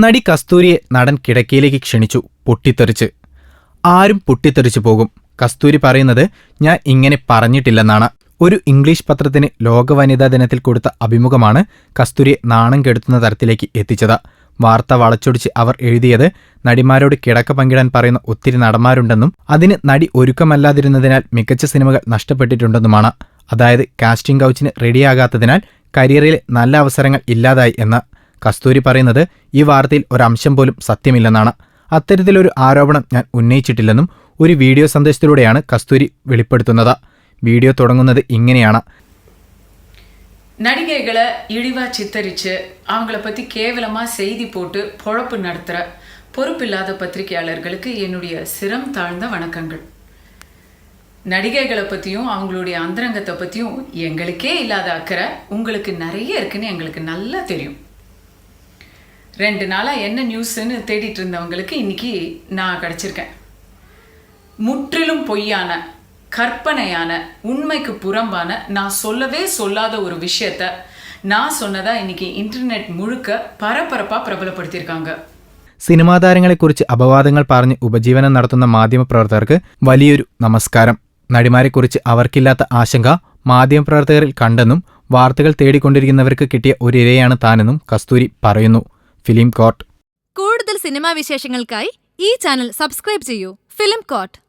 നടി കസ്തൂരിയെ നടൻ കിടക്കയിലേക്ക് ക്ഷണിച്ചു പൊട്ടിത്തെറിച്ച്. ആരും പൊട്ടിത്തെറിച്ചു പോകും. കസ്തൂരി പറയുന്നത് ഞാൻ ഇങ്ങനെ പറഞ്ഞിട്ടില്ലെന്നാണ്. ഒരു ഇംഗ്ലീഷ് പത്രത്തിന് ലോക വനിതാ ദിനത്തിൽ കൊടുത്ത അഭിമുഖമാണ് കസ്തൂരിയെ നാണം കെടുത്തുന്ന തരത്തിലേക്ക് എത്തിച്ചത്. വാർത്ത വളച്ചൊടിച്ച് അവർ എഴുതിയത് നടിമാരോട് കിടക്ക പങ്കിടാൻ പറയുന്ന ഒത്തിരി നടന്മാരുണ്ടെന്നും അതിന് നടി ഒരുക്കമല്ലാതിരുന്നതിനാൽ മികച്ച സിനിമകൾ നഷ്ടപ്പെട്ടിട്ടുണ്ടെന്നുമാണ്. അതായത് കാസ്റ്റിംഗ് കൗച്ചിന് റെഡിയാകാത്തതിനാൽ കരിയറിലെ നല്ല അവസരങ്ങൾ ഇല്ലാതായി എന്ന് കസ്തൂരി പറയുന്നത് ഈ വാർത്തയിൽ ഒരംശം പോലും സത്യമില്ലെന്നാണ് അത്തരത്തിലൊരു ആരോപണം ഞാൻ ഉന്നയിച്ചിട്ടില്ലെന്നും ഒരു വീഡിയോ സന്ദേശത്തിലൂടെയാണ് കസ്തൂരി വെളിപ്പെടുത്തുന്നത് വീഡിയോ തുടങ്ങുന്നത് ഇങ്ങനെയാണ് நடிகைகளை இழிவா சித்தரிச்சு அவங்கள பத்தி கேவலமா செய்தி போட்டு பொழப்பு நடத்துற பொறுப்பில்லாத பத்திரிகையாளர்களுக்கு என்னுடைய சிரம் தாழ்ந்த வணக்கங்கள் நடிகைகளை பத்தியும் அவங்களுடைய அந்தரங்கத்தை பத்தியும் எங்களுக்கே இல்லாத அக்கறை உங்களுக்கு நிறைய இருக்குன்னு எங்களுக்கு நல்லா தெரியும் ரெண்டு நாளா என்ன நியூஸ்ன்னு தேடிட்டு இருந்தவங்களுக்கு இன்னைக்கு நான் கிடைச்சிருக்கேன் முற்றிலும் பொய்யான கற்பனையான உண்மைக்கு புறம்பான நான் சொல்லவே சொல்லாத ஒரு விஷயத்த நான் சொன்னதா இன்னைக்கு இன்டர்நெட் முழுக்க பரபரப்பா பிரபலப்படுத்தியிருக்காங்க സിനിമാ താരങ്ങളെക്കുറിച്ച് അപവാദങ്ങൾ പറഞ്ഞ് ഉപജീവനം നടത്തുന്ന മാധ്യമപ്രവർത്തകർക്ക് വലിയൊരു നമസ്കാരം നടിമാരെക്കുറിച്ച് അവർക്കില്ലാത്ത ആശങ്ക മാധ്യമപ്രവർത്തകരിൽ കണ്ടെന്നും വാർത്തകൾ തേടിക്കൊണ്ടിരിക്കുന്നവർക്ക് കിട്ടിയ ഒരിരയാണ് താനെന്നും കസ്തൂരി പറയുന്നു. Film court. കൂടുതൽ സിനിമാ വിശേഷങ്ങൾക്കായി ഈ ചാനൽ സബ്സ്ക്രൈബ് ചെയ്യൂ. Film coat